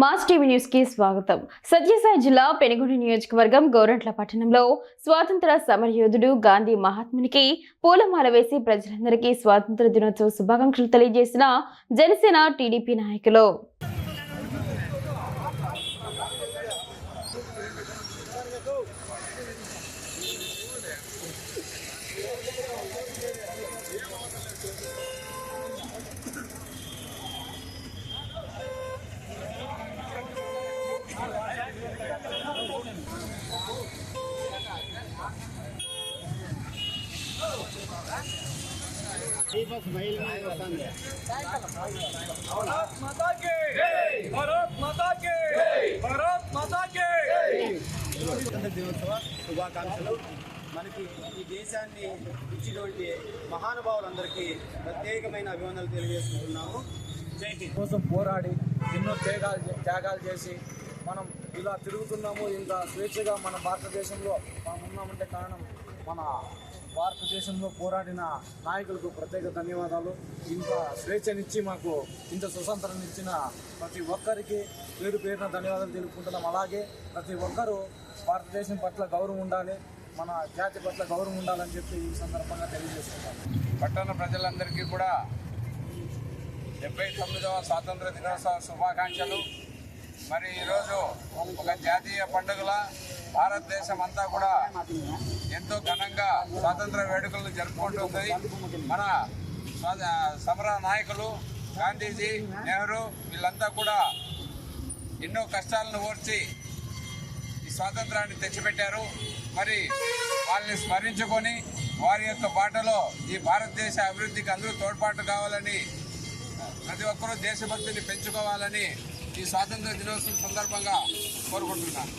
Mass TV న్యూస్కి స్వాగతం. సత్యసాయి జిల్లా పెనుగొండ నియోజకవర్గం గౌరంట్ల పట్టణంలో స్వాతంత్ర సమరయోధుడు గాంధీ మహాత్మునికి పూలమాల వేసి ప్రజలందరికీ స్వాతంత్ర దినోత్సవ శుభాకాంక్షలు తెలియజేసిన జనసేన టీడీపీ నాయకులు. శుభాకాంక్షలు. మనకి ఈ దేశాన్ని ఇచ్చినటువంటి మహానుభావులందరికీ ప్రత్యేకమైన అభివందనలు తెలియజేసుకుంటున్నాము. కోసం పోరాడి ఎన్నో త్యాగాలు త్యాగాలు చేసి మనం ఇలా తిరుగుతున్నాము. ఇంత స్వేచ్ఛగా మన భారతదేశంలో మనం ఉన్నామంటే కారణం మన భారతదేశంలో పోరాడిన నాయకులకు ప్రత్యేక ధన్యవాదాలు. ఇంత స్వేచ్ఛనిచ్చి మాకు ఇంత స్వతంత్రాన్ని ఇచ్చిన ప్రతి ఒక్కరికి పేరు పేరున ధన్యవాదాలు తెలుపుకుంటున్నాం. అలాగే ప్రతి ఒక్కరూ భారతదేశం పట్ల గౌరవం ఉండాలి మన జాతి పట్ల గౌరవం ఉండాలని చెప్పి ఈ సందర్భంగా తెలియజేస్తున్నాం పట్టణ ప్రజలందరికీ కూడా డెబ్బై తొమ్మిదవ స్వాతంత్ర దినోత్సవ శుభాకాంక్షలు. మరి ఈరోజు ఒక జాతీయ పండుగల భారతదేశం అంతా కూడా ఎంతో ఘనంగా స్వాతంత్ర వేడుకలను జరుపుకుంటుంది మన స్వా- సమర నాయకులు గాంధీజీ నెహ్రూ వీళ్ళంతా కూడా ఎన్నో కష్టాలను ఓర్చి ఈ స్వాతంత్రాన్ని తెచ్చిపెట్టారు. మరి వాళ్ళని స్మరించుకొని వారి యొక్క బాటలో ఈ భారతదేశ అభివృద్ధికి అందరూ తోడ్పాటు కావాలని ప్రతి ఒక్కరూ దేశభక్తిని పెంచుకోవాలని ఈ స్వాతంత్ర దినోత్సవం సందర్భంగా కోరుకుంటున్నాను.